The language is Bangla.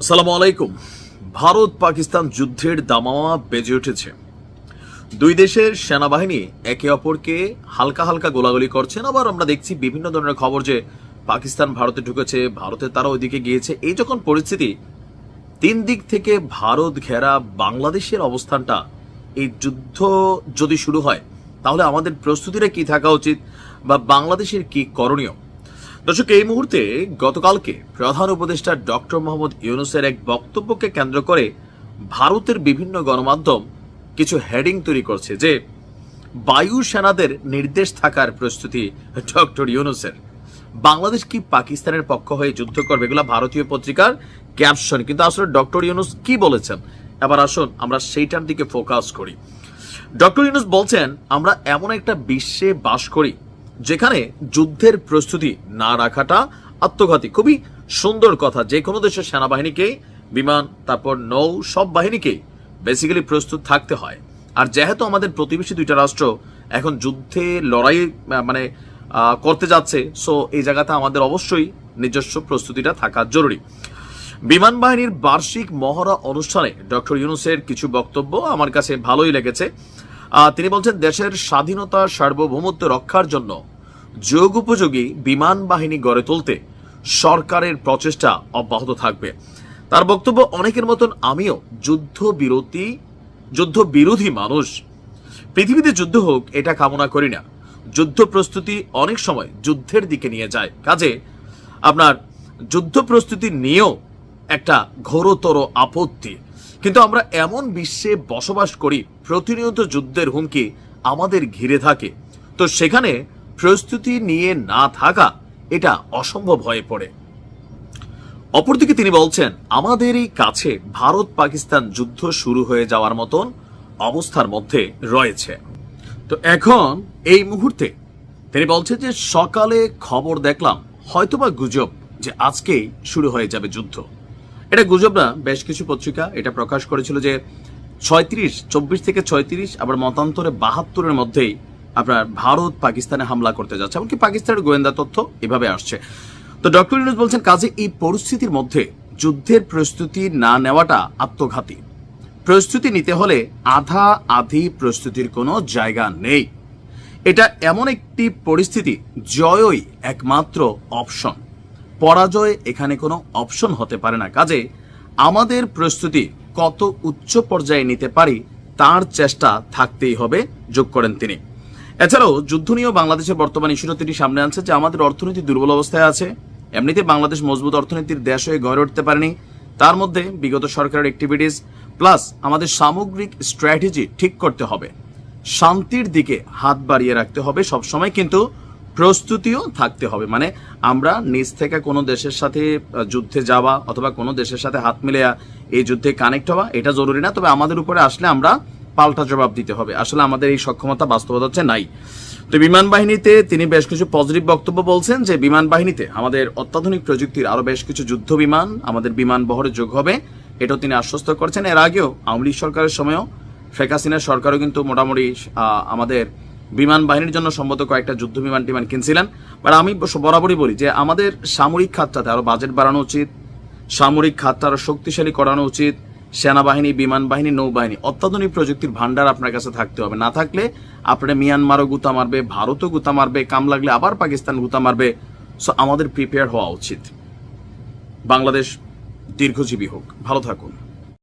আসসালামু আলাইকুম। ভারত পাকিস্তান যুদ্ধের দামামা বেজে উঠেছে। দুই দেশের সেনাবাহিনী একে অপরকে হালকা হালকা গোলাগুলি করছেন। আবার আমরা দেখছি বিভিন্ন ধরনের খবর যে পাকিস্তান ভারতে ঢুকেছে ভারতে তারা ওইদিকে গিয়েছে। এই যখন পরিস্থিতি, তিন দিক থেকে ভারত ঘেরা বাংলাদেশের অবস্থানটা, এই যুদ্ধ যদি শুরু হয়, তাহলে আমাদের প্রস্তুতিটা কি থাকা উচিত বা বাংলাদেশের কি করণীয়? দর্শক, এই মুহূর্তে গতকালকে প্রধান উপদেষ্টা ডক্টর মোহাম্মদ ইউনুসের এক বক্তব্যকে কেন্দ্র করে ভারতের বিভিন্ন গণমাধ্যম কিছু হেডিং তৈরি করছে যে বায়ু সেনাদের নির্দেশ থাকার প্রস্তুতি ডক্টর ইউনুসের। বাংলাদেশ কি পাকিস্তানের পক্ষ হয়ে যুদ্ধ করবে এগুলো ভারতীয় পত্রিকার ক্যাপশন কিন্তু আসলে ডক্টর ইউনুস কি বলেছেন? এবার আসুন আমরা সেইটার দিকে ফোকাস করি। ডক্টর ইউনুস বলছেন, আমরা এমন একটা বিশ্বে বাস করি যেখানে যুদ্ধের প্রস্তুতি না রাখাটা আত্মঘাতী। খুবই সুন্দর কথা। যে কোনো দেশের সেনাবাহিনীকেই বিমান, তারপর নৌ, সব বাহিনীকেই বেসিক্যালি প্রস্তুত থাকতে হয়। আর যেহেতু আমাদের প্রতিবেশী দুইটা রাষ্ট্র এখন যুদ্ধে লড়াই মানে করতে যাচ্ছে সো এই জায়গাতে আমাদের অবশ্যই নিজস্ব প্রস্তুতিটা থাকা জরুরি। বিমান বাহিনীর বার্ষিক মহড়া অনুষ্ঠানে ডক্টর ইউনুসের কিছু বক্তব্য আমার কাছে ভালোই লেগেছে। তিনি বলছেন, দেশের স্বাধীনতা সার্বভৌমত্ব রক্ষার জন্য যোগ উপযোগী বিমান বাহিনী গড়ে তুলতে সরকারের প্রচেষ্টা অব্যাহত থাকবে। তার বক্তব্য, অনেকের মতন আমিও যুদ্ধ বিরতি যুদ্ধ বিরোধী মানুষ। পৃথিবীতে যুদ্ধ হোক, এটা কামনা করি না। যুদ্ধ প্রস্তুতি অনেক সময় যুদ্ধের দিকে নিয়ে যায়। কাজে, আপনার যুদ্ধ প্রস্তুতি নিয়েও একটা ঘোরতর আপত্তি। কিন্তু আমরা এমন বিশ্বে বসবাস করি প্রতিনিয়ত যুদ্ধের হুমকি আমাদের ঘিরে থাকে। তো সেখানে প্রস্তুতি নিয়ে না থাকা এটা অসম্ভব হয়ে পড়ে। অপরদিকে তিনি বলছেন, আমাদেরই কাছে ভারত পাকিস্তান যুদ্ধ শুরু হয়ে যাওয়ার মতন অবস্থার মধ্যে রয়েছে। তো এখন এই মুহূর্তে তিনি বলছেন যে সকালে খবর দেখলাম, হয়তোবা গুজব যে আজকেই শুরু হয়ে যাবে যুদ্ধ। এটা গুজব না, বেশ কিছু পত্রিকা এটা প্রকাশ করেছিল যে ছয়ত্রিশ, চব্বিশ থেকে ছয়ত্রিশ, আবার মতান্তরে বাহাত্তরের মধ্যেই আপনার ভারত পাকিস্তানে হামলা করতে যাচ্ছে। এমনকি পাকিস্তানের গোয়েন্দা তথ্য এভাবে আসছে। তো ডক্টর ইউনুস বলছেন, কাজে এই পরিস্থিতির মধ্যে যুদ্ধের প্রস্তুতি না নেওয়াটা আত্মঘাতী। প্রস্তুতি নিতে হলে আধা আধি প্রস্তুতির কোনো জায়গা নেই। এটা এমন একটি পরিস্থিতি, জয়ই একমাত্র অপশন। পরাজয় এখানে কোনো অপশন হতে পারে না। কাজে আমাদের প্রস্তুতি কত উচ্চ পর্যায়ে নিতে পারি তার চেষ্টা থাকতেই হবে, যোগ করেন তিনি। এছাড়াও যুদ্ধ নিয়েও বাংলাদেশের বর্তমান ইস্যুটা তিনি সামনে আনছে যে আমাদের অর্থনীতি দুর্বল অবস্থায় আছে। এমনিতে বাংলাদেশ মজবুত অর্থনীতির দেশ হয়ে গড়ে উঠতে পারেনি। তার মধ্যে বিগত সরকারের অ্যাক্টিভিটিস প্লাস আমাদের সামগ্রিক স্ট্র্যাটেজি ঠিক করতে হবে। শান্তির দিকে হাত বাড়িয়ে রাখতে হবে সবসময়, কিন্তু প্রস্তুতিও থাকতে হবে। মানে আমরা নিজ থেকে কোনো দেশের সাথে যুদ্ধে যাওয়া অথবা কোনো দেশের সাথে হাত মিলে এই যুদ্ধে কানেক্ট হওয়া, এটা জরুরি না। তবে আমাদের উপরে আসলে আমরা পাল্টা জবাব দিতে হবে। আসলে আমাদের এই সক্ষমতা বাস্তবতা হচ্ছে নাই। তো বিমান বাহিনীতে তিনি বেশ কিছু পজিটিভ বক্তব্য বলছেন যে, বিমান বাহিনীতে আমাদের অত্যাধুনিক প্রযুক্তির আরও বেশ কিছু যুদ্ধ বিমান, আমাদের বিমান বহরে যোগ হবে। এটাও তিনি আশ্বস্ত করছেন। এর আগেও আওয়ামী সরকারের সময়ও, শেখ হাসিনার সরকারও কিন্তু মোটামুটি আমাদের বিমান বাহিনীর জন্য সম্ভবত কয়েকটা যুদ্ধ বিমান টিমান কিনছিলেন। বাট আমি বরাবরই বলি যে আমাদের সামরিক খাতটাতে আরও বাজেট বাড়ানো উচিত, সামরিক খাতটা আরও শক্তিশালী করানো উচিত, সেনাবাহিনী, বিমান বাহিনী, নৌবাহিনী, অত্যাধুনিক প্রযুক্তির ভান্ডার আপনার কাছে থাকতে হবে। না থাকলে আপনার মিয়ানমারও গুতা মারবে, ভারতও গুতা মারবে, কাম লাগলে আবার পাকিস্তান গুতা মারবে। সো আমাদের প্রিপেয়ার হওয়া উচিত। বাংলাদেশ দীর্ঘজীবী হোক। ভালো থাকুন।